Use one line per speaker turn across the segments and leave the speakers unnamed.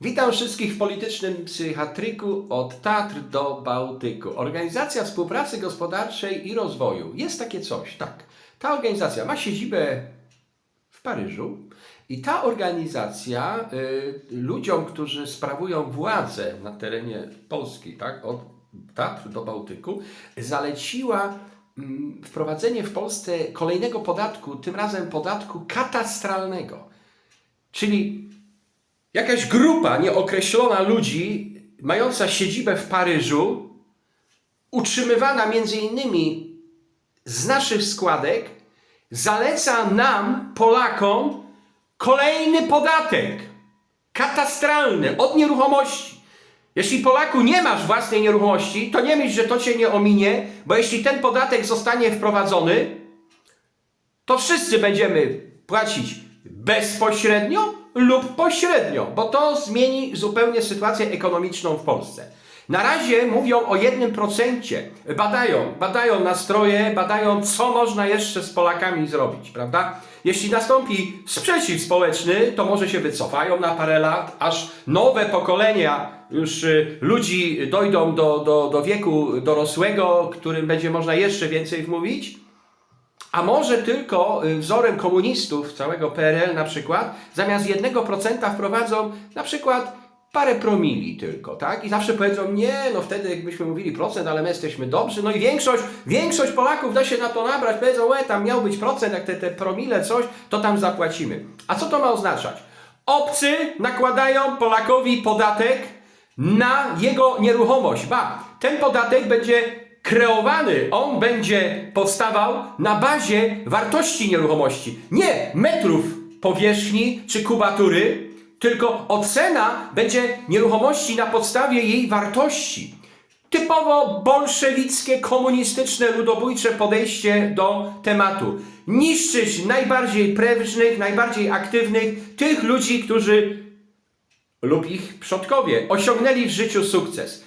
Witam wszystkich w politycznym psychiatryku od Tatr do Bałtyku. Organizacja Współpracy Gospodarczej i Rozwoju. Jest takie coś, tak. Ta organizacja ma siedzibę w Paryżu i ta organizacja y, ludziom, którzy sprawują władzę na terenie Polski, tak, od Tatr do Bałtyku, zaleciła mm, wprowadzenie w Polsce kolejnego podatku, tym razem podatku katastralnego. Czyli jakaś grupa nieokreślona ludzi, mająca siedzibę w Paryżu, utrzymywana między innymi z naszych składek, zaleca nam, Polakom, kolejny podatek katastralny od nieruchomości. Jeśli Polaku nie masz własnej nieruchomości, to nie myśl, że to cię nie ominie, bo jeśli ten podatek zostanie wprowadzony, to wszyscy będziemy płacić bezpośrednio lub pośrednio, bo to zmieni zupełnie sytuację ekonomiczną w Polsce. Na razie mówią o jednym procencie. Badają, badają nastroje, badają, co można jeszcze z Polakami zrobić, prawda? Jeśli nastąpi sprzeciw społeczny, to może się wycofają na parę lat, aż nowe pokolenia już y, ludzi dojdą do, do, do wieku dorosłego, którym będzie można jeszcze więcej wmówić. A może tylko y, wzorem komunistów całego PRL na przykład, zamiast 1% wprowadzą na przykład parę promili tylko, tak? I zawsze powiedzą, nie, no wtedy jakbyśmy mówili procent, ale my jesteśmy dobrzy, no i większość, większość Polaków da się na to nabrać, powiedzą, e, tam miał być procent, jak te, te promile, coś, to tam zapłacimy. A co to ma oznaczać? Obcy nakładają Polakowi podatek na jego nieruchomość. Ba, ten podatek będzie kreowany, on będzie powstawał na bazie wartości nieruchomości. Nie metrów powierzchni czy kubatury, tylko ocena będzie nieruchomości na podstawie jej wartości. Typowo bolszewickie, komunistyczne, ludobójcze podejście do tematu. Niszczyć najbardziej prężnych, najbardziej aktywnych, tych ludzi, którzy lub ich przodkowie osiągnęli w życiu sukces.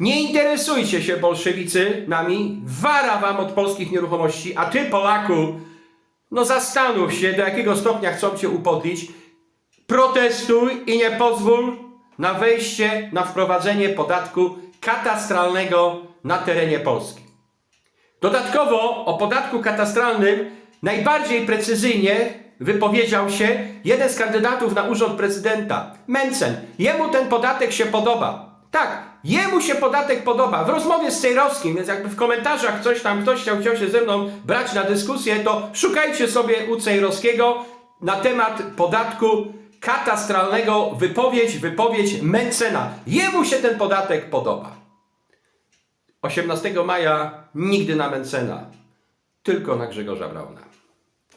Nie interesujcie się bolszewicy nami, wara wam od polskich nieruchomości, a ty Polaku, no zastanów się, do jakiego stopnia chcą cię upodlić. Protestuj i nie pozwól na wejście, na wprowadzenie podatku katastralnego na terenie Polski. Dodatkowo o podatku katastralnym najbardziej precyzyjnie wypowiedział się jeden z kandydatów na urząd prezydenta, Mencen. Jemu ten podatek się podoba. Tak, jemu się podatek podoba. W rozmowie z Cejrowskim, więc jakby w komentarzach coś tam ktoś chciał, chciał się ze mną brać na dyskusję, to szukajcie sobie u Cejrowskiego na temat podatku katastralnego wypowiedź, wypowiedź Mencena. Jemu się ten podatek podoba. 18 maja nigdy na Mencena, tylko na Grzegorza Brauna.